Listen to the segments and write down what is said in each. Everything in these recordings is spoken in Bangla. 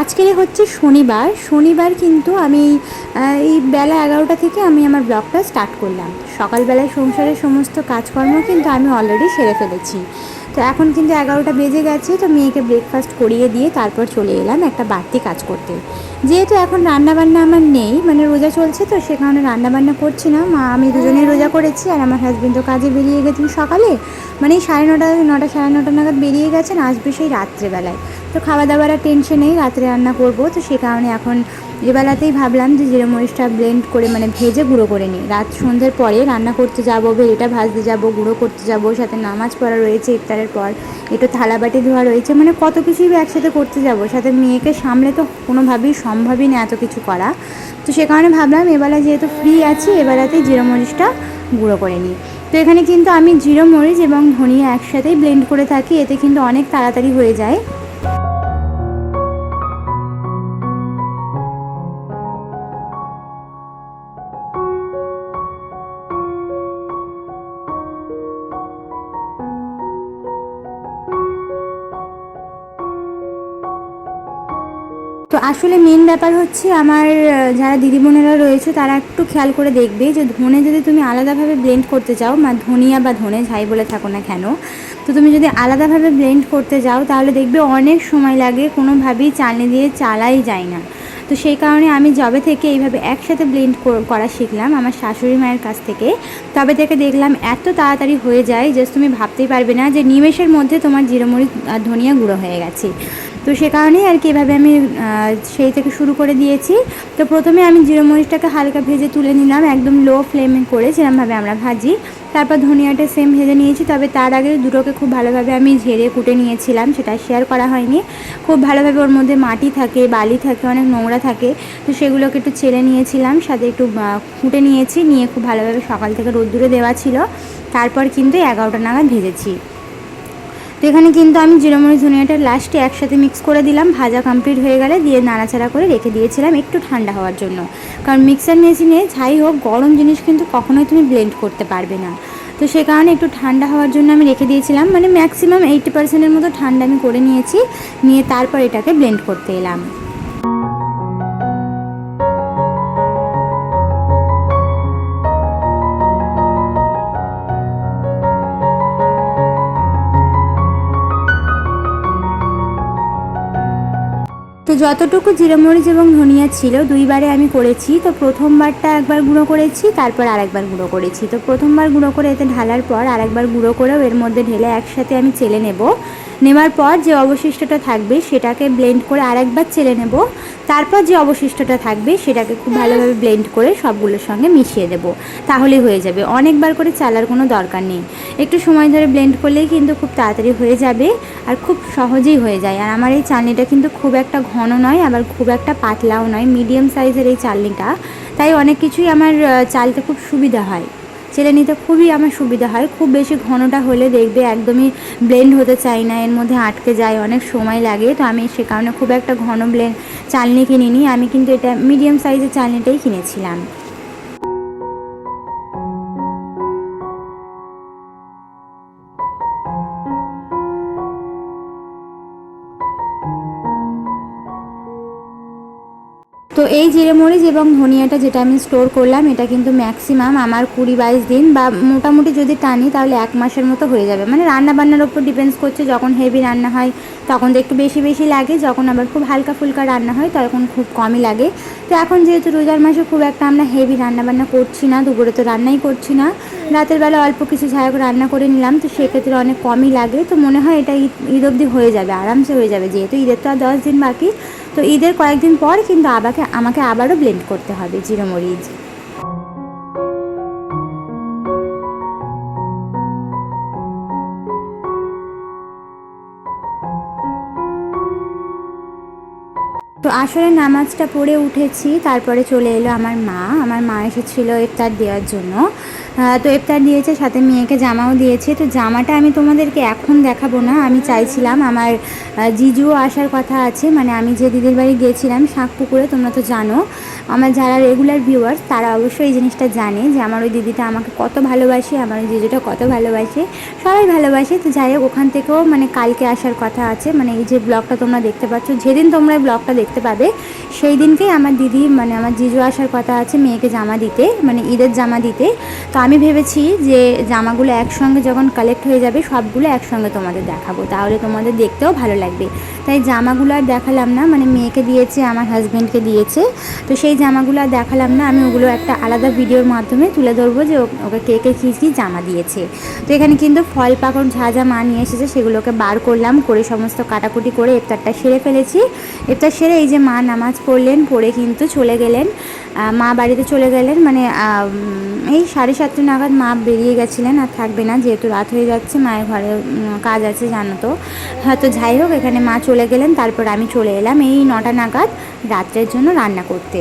আজকের হচ্ছে শনিবার। শনিবার কিন্তু আমি এই বেলা এগারোটা থেকে আমি আমার ব্লগটা স্টার্ট করলাম। সকালবেলায় সংসারের সমস্ত কাজকর্ম কিন্তু আমি অলরেডি সেরে ফেলেছি। তো এখন কিন্তু এগারোটা বেজে গেছে, তো মেয়েকে ব্রেকফাস্ট করিয়ে দিয়ে তারপর চলে এলাম একটা বাড়তি কাজ করতে। যেহেতু এখন রান্নাবান্না আমার নেই মানে রোজা চলছে তো, সে কারণে রান্নাবান্না করছি না। মা, আমি দুজনেই রোজা করেছি, আর আমার হাজবেন্ড তো কাজে বেরিয়ে গেছেন সকালে। মানে সাড়ে নটা নটা, সাড়ে নটা নাগাদ বেরিয়ে গেছেন, আসবে সেই রাত্রেবেলায়। তো খাওয়া দাওয়ার আর টেনশন নেই, রাত্রে রান্না করব। তো সে কারণে এখন এবেলাতেই ভাবলাম যে জিরে মরিচটা ব্লেন্ড করে মানে ভেজে গুঁড়ো করে নিই। রাত সন্ধ্যের পরে রান্না করতে যাব, ভেজেটা ভাজতে যাব, গুঁড়ো করতে যাব, সাথে নামাজ পড়া রয়েছে, ইফতারের পর। একটু থালাবাটি ধোয়া রয়েছে মানে কত কিছুই একসাথে করতে যাব। সাথে মেয়েকে সামলে তো কোনোভাবেই সম্ভবই না এত কিছু করা। তো সে কারণে ভাবলাম এবেলা যেহেতু ফ্রি আছি এবেলাতেই জিরো মরিচটা গুঁড়ো করে নিই। তো এখানে কিন্তু আমি জিরো মরিচ এবং ধনিয়া একসাথেই ব্লেন্ড করে থাকি, এতে কিন্তু অনেক তাড়াতাড়ি হয়ে যায়। তো আসলে মেন ব্যাপার হচ্ছে আমার যারা দিদি বোনেরা রয়েছে তারা একটু খেয়াল করে দেখবে যে ধনে যদি তুমি আলাদাভাবে ব্লেন্ড করতে চাও বা ধনিয়া বা ধনে যাই বলে থাকো না কেন, তো তুমি যদি আলাদাভাবে ব্লেন্ড করতে যাও তাহলে দেখবে অনেক সময় লাগে কোনোভাবেই চালনি দিয়ে চালাই যায় না। তো সেই কারণে আমি জবে থেকে এইভাবে একসাথে ব্লেন্ড করা শিখলাম আমার শাশুড়ি মায়ের কাছ থেকে। তবে থেকে দেখলাম এত তাড়াতাড়ি হয়ে যায় যে তুমি ভাবতেই পারবে না যে নিমেষের মধ্যে তোমার জিরোমরিচ আর ধনিয়া গুঁড়ো হয়ে গেছে। তো সে কারণেই আর কি এভাবে আমি সেই থেকে শুরু করে দিয়েছি। তো প্রথমে আমি জিরো মরিচটাকে হালকা ভেজে তুলে নিলাম, একদম লো ফ্লেমে করে যেরকমভাবে আমরা ভাজি। তারপর ধনিয়াটা সেম ভেজে নিয়েছি, তবে তার আগে দুটোকে খুব ভালোভাবে আমি ঝেড়ে কুটে নিয়েছিলাম, সেটা শেয়ার করা হয়নি। খুব ভালোভাবে ওর মধ্যে মাটি থাকে, বালি থাকে, অনেক নোংরা থাকে, তো সেগুলোকে একটু ছেড়ে নিয়েছিলাম, সাথে একটু কুটে নিয়েছি, নিয়ে খুব ভালোভাবে সকাল থেকে রোদ্দুরে দেওয়া ছিল। তারপর কিন্তু এগারোটা নাগাদ ভেজেছি। তো এখানে কিন্তু আমি জিরামরি ধনিয়াটা লাস্টে একসাথে মিক্স করে দিলাম। ভাজা কমপ্লিট হয়ে গেলে দিয়ে নাড়াচাড়া করে রেখে দিয়েছিলাম একটু ঠান্ডা হওয়ার জন্য। কারণ মিক্সার মেশিনে যাই হোক, গরম জিনিস কিন্তু কখনোই তুমি ব্লেন্ড করতে পারবে না। তো সে কারণে একটু ঠান্ডা হওয়ার জন্য আমি রেখে দিয়েছিলাম। মানে ম্যাক্সিমাম এইটি পার্সেন্টের মতো ঠান্ডা আমি করে নিয়েছি। নিয়ে তারপর এটাকে ব্লেন্ড করতে এলাম। তো যতটুকু জিরামরিচ এবং ধনিয়া ছিল, দুইবারে আমি করেছি। তো প্রথমবারটা একবার গুঁড়ো করেছি, তারপর আরেকবার গুঁড়ো করেছি। তো প্রথমবার গুঁড়ো করে এতে ঢালার পর আরেকবার গুঁড়ো করেও এর মধ্যে ঢেলে একসাথে আমি চেলে নেব। নেবার পর যে অবশিষ্টটা থাকবে সেটাকে ব্লেন্ড করে আরেকবার চেলে নেব। তারপর যে অবশিষ্টটা থাকবে সেটাকে খুব ভালোভাবে ব্লেন্ড করে সবগুলোর সঙ্গে মিশিয়ে দেব। তাহলেই হয়ে যাবে। অনেকবার করে চালার কোনো দরকার নেই। একটু সময় ধরে ব্লেন্ড করলেই কিন্তু খুব তাড়াতাড়ি হয়ে যাবে আর খুব সহজেই হয়ে যায়। আর আমার এই চালনিটা কিন্তু খুব একটা ঘন নয়, আবার খুব একটা পাতলাও নয় মিডিয়াম সাইজের এই চালনিটা। তাই অনেক কিছুই আমার চালতে খুব সুবিধা হয়। চেলে নিতে খুবই আমার সুবিধা হয়। খুব বেশি ঘনটা হলে দেখবে একদমই ব্লেন্ড হতে চাই না, এর মধ্যে আটকে যায়, অনেক সময় লাগে। তো আমি সে কারণে খুব একটা ঘন ব্লেন্ড চালনি কিনিনি। আমি কিন্তু এটা মিডিয়াম সাইজের চালনিটাই কিনেছিলাম। তো এই জিরে মরিচ এবং ধনিয়াটা যেটা আমি স্টোর করলাম, এটা কিন্তু ম্যাক্সিমাম আমার কুড়ি বাইশ দিন বা মোটামুটি যদি টানি তাহলে এক মাসের মতো হয়ে যাবে। মানে রান্না বান্নার ওপর ডিপেন্ডস করছে, যখন হেভি রান্না হয় তখন তো একটু বেশি বেশি লাগে, যখন আবার খুব হালকা ফুলকা রান্না হয় তখন খুব কমই লাগে। তো এখন যেহেতু রোজার মাসে খুব একটা আমরা হেভি রান্না বান্না করছি না, দুপুরে তো রান্নাই করছি না, রাতের বেলা অল্প কিছু ঝাড় করে রান্না করে নিলাম, তো সেক্ষেত্রে অনেক কমই লাগে। তো মনে হয় এটা ঈদ অবধি হয়ে যাবে, আরামসে হয়ে যাবে, যেহেতু ঈদের তো আর দশ দিন বাকি। তো ঈদের কয়েকদিন পর কিন্তু আবাকে আমাকে আবারও ব্লেন্ড করতে হবে জিরো মরিচ। তো আসলে নামাজটা পড়ে উঠেছি, তারপরে চলে এলো আমার মা। আমার মা এসেছিল ইফতার দেওয়ার জন্য। তো ইফতার দিয়েছে, সাথে মেয়েকে জামাও দিয়েছে। তো জামাটা আমি তোমাদেরকে এখন দেখাবো না, আমি চাইছিলাম আমার জিজুও আসার কথা আছে। মানে আমি যে দিদির বাড়ি গিয়েছিলাম শাঁখ পুকুরে তোমরা তো জানো। আমার যারা রেগুলার ভিউয়ার্স তারা অবশ্যই এই জিনিসটা জানে যে আমার ওই দিদিটা আমাকে কত ভালোবাসে, আমার ওই জিজুটা কত ভালোবাসে, সবাই ভালোবাসে। তো যাই হোক, ওখান থেকেও মানে কালকে আসার কথা আছে মানে এই যে ব্লগটা তোমরা দেখতে পাচ্ছ, যেদিন তোমরা এই ব্লগটা দেখতে পাবে, সেই দিনকেই আমার দিদি মানে আমার জিজু আসার কথা আছে, মেয়েকে জামা দিতে মানে ঈদের জামা দিতে। তো আমি ভেবেছি যে জামাগুলো একসঙ্গে যখন কালেক্ট হয়ে যাবে, সবগুলো একসঙ্গে তোমাদের দেখাবো, তাহলে তোমাদের দেখতেও ভালো লাগবে। তাই জামাগুলো আর দেখালাম না মানে মেয়েকে দিয়েছে, আমার হাজব্যান্ডকে দিয়েছে। তো সেই জামাগুলো আর দেখালাম না, আমি ওগুলো একটা আলাদা ভিডিওর মাধ্যমে তুলে ধরবো যে ওকে কে কে কী কী জামা দিয়েছে। তো এখানে কিন্তু ফল পাকড় যা যা মা নিয়ে এসেছে সেগুলোকে বার করলাম, করে সমস্ত কাটাকুটি করে ইফতারটা সেরে ফেলেছি। ইফতার সেরে এই যে মা নামাজ পড়লেন, পড়ে কিন্তু চলে গেলেন। মা বাড়িতে চলে গেলেন মানে এই সাড়ে সাতটা নাগাদ মা বেরিয়ে গেছিলেন, আর থাকবে না, যেহেতু রাত হয়ে যাচ্ছে, মায়ের ঘরে কাজ আছে, জানো তো। হয়তো যাই হোক, এখানে মা চলে গেলেন, তারপর আমি চলে এলাম এই নটা নাগাদ রাত্রের জন্য রান্না করতে।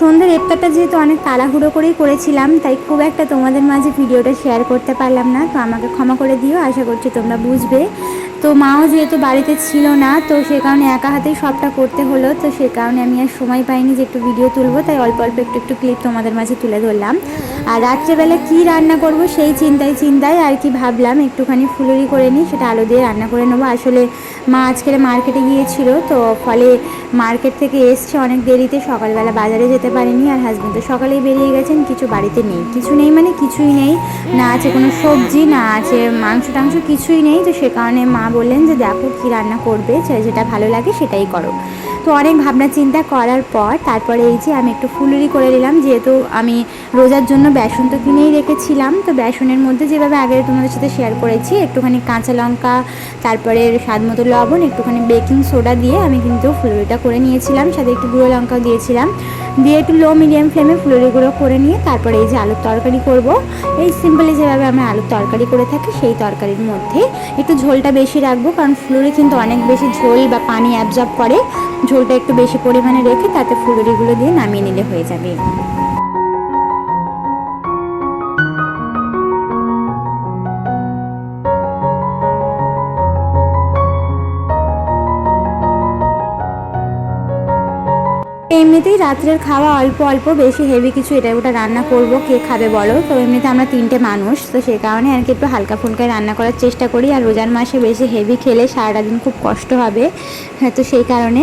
সন্ধ্যের ইফতারটা যেহেতু অনেক তাড়াহুড়ো করেই করেছিলাম, তাই খুব একটা তোমাদের মাঝে ভিডিওটা শেয়ার করতে পারলাম না। তো আমাকে ক্ষমা করে দিও, আশা করছি তোমরা বুঝবে। তো মাও যেহেতু বাড়িতে ছিল না, তো সে কারণে একা হাতেই সবটা করতে হলো। তো সে কারণে আমি আর সময় পাইনি যে একটু ভিডিও তুলবো, তাই অল্প অল্প একটু একটু ক্লিপ তোমাদের মাঝে তুলে ধরলাম। আর রাত্রেবেলা কী রান্না করব সেই চিন্তায় চিন্তায় আর কি ভাবলাম, একটুখানি ফুলুরি করে নিই, সেটা আলু দিয়ে রান্না করে নেব। আসলে মা আজকে মার্কেটে গিয়েছিল, তো ফলে মার্কেট থেকে এসছে অনেক দেরিতে, সকালবেলা বাজারে যেতে পারেনি আর হাজব্যান্ড তো সকালেই বেরিয়ে গেছেন, কিছু বাড়িতে নেই। কিছু নেই মানে কিছুই নেই, না আছে কোনো সবজি, না আছে মাংস টাংস, কিছুই নেই। তো সে কারণে মা বললেন যে দেখো কী রান্না করবে যেটা ভালো লাগে সেটাই করো। তো অনেক ভাবনা চিন্তা করার পর তারপরে এই যে আমি একটু ফুলুরি করে নিলাম, যেহেতু আমি রোজার জন্য বেসন তো কিনেই রেখেছিলাম। তো বেসনের মধ্যে যেভাবে আগে তোমাদের সাথে শেয়ার করেছি, একটুখানি কাঁচা লঙ্কা, তারপরে স্বাদ মতো লবণ, একটুখানি বেকিং সোডা দিয়ে আমি কিন্তু ফুলুরিটা করে নিয়েছিলাম। সাথে একটু গুঁড়ো লঙ্কাও দিয়েছিলাম। দিয়ে একটু লো মিডিয়াম ফ্লেমে ফুলুরিগুলো করে নিয়ে তারপরে এই যে আলুর তরকারি করব। এই সিম্পলি যেভাবে আমরা আলুর তরকারি করে থাকি, সেই তরকারির মধ্যে একটু ঝোলটা বেশি রাখব, কারণ ফুলুরি কিন্তু অনেক বেশি ঝোল বা পানি অ্যাবজর্ব করে। ঝোলটা একটু বেশি পরিমাণে রেখে তাতে ফুলুরিগুলো দিয়ে নামিয়ে নিলে হয়ে যাবে। এমনিতেই রাত্রের খাওয়া অল্প অল্প, বেশি হেভি কিছু এটা ওটা রান্না করব, কে খাবে বলো? তো এমনিতে আমরা তিনটে মানুষ, তো সেই কারণে আর কি একটু হালকা ফুলকায় রান্না করার চেষ্টা করি। আর রোজার মাসে বেশি হেভি খেলে সারাটা দিন খুব কষ্ট হবে হ্যাঁ তো সেই কারণে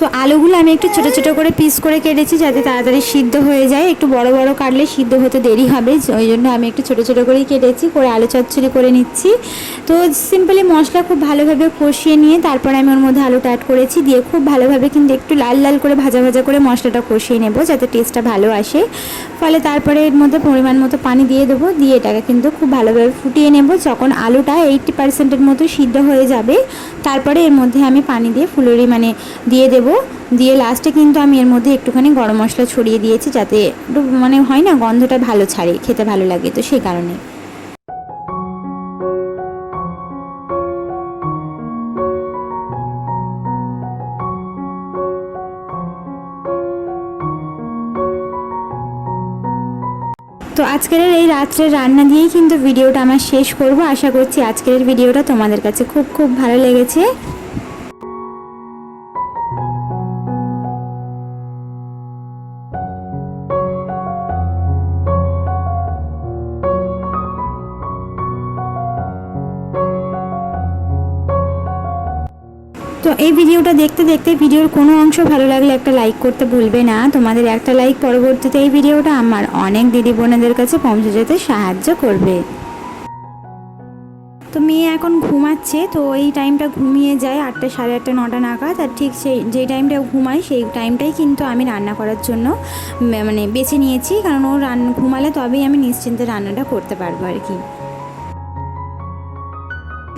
তো আলুগুলো আমি একটু ছোট ছোট করে পিস করে কেটেছি যাতে তাড়াতাড়ি সিদ্ধ হয়ে যায়। একটু বড় বড় কাটলে সিদ্ধ হতে দেরি হবে ওই জন্য আমি একটু ছোট ছোট করেই কেটেছি, করে আলু চচ্চড়ি করে নিচ্ছি। তো সিম্পলি মশলা খুব ভালোভাবে কষিয়ে নিয়ে তারপর আমি ওর মধ্যে আলুটা অ্যাড করেছি, দিয়ে খুব ভালোভাবে কিন্তু একটু লাল লাল করে ভাজা ভাজা করে মশলাটা কষিয়ে নেব যাতে টেস্টটা ভালো আসে। ফলে তারপরে এর মধ্যে পরিমাণ মতো পানি দিয়ে দেবো, দিয়ে এটাকে কিন্তু খুব ভালোভাবে ফুটিয়ে নেব। যখন আলুটা এইটটি পার্সেন্টের মতো সিদ্ধ হয়ে যাবে, তারপরে এর মধ্যে আমি পানি দিয়ে ফুলুরি মানে দিয়ে দেব। দিয়ে লাস্টে কিন্তু আমি এর মধ্যে একটুখানি গরম মশলা ছড়িয়ে দিয়েছি যাতে একটু মানে হয় না, গন্ধটা ভালো ছাড়ে, খেতে ভালো লাগে তো সেই কারণে। তো আজকের এই রাত্রের রান্না দিয়েই কিন্তু ভিডিওটা আমার শেষ করব। আশা করছি আজকের ভিডিওটা তোমাদের কাছে খুব খুব ভালো লেগেছে। তো এই ভিডিওটা দেখতে দেখতে ভিডিওর কোনো অংশ ভালো লাগলে একটা লাইক করতে ভুলবে না। তোমাদের একটা লাইক পরবর্তীতে এই ভিডিওটা আমার অনেক দিদি বোনেদের কাছে পৌঁছে যেতে সাহায্য করবে। তো মেয়ে এখন ঘুমাচ্ছে, তো এই টাইমটা ঘুমিয়ে যায় আটটা সাড়ে আটটা, নটা নাগাদ। আর ঠিক সেই, যেই টাইমটা ঘুমায়, সেই টাইমটাই কিন্তু আমি রান্না করার জন্য মানে বেছে নিয়েছি। কারণ ও রান, ঘুমালে তবেই আমি নিশ্চিন্তে রান্নাটা করতে পারব আর কি।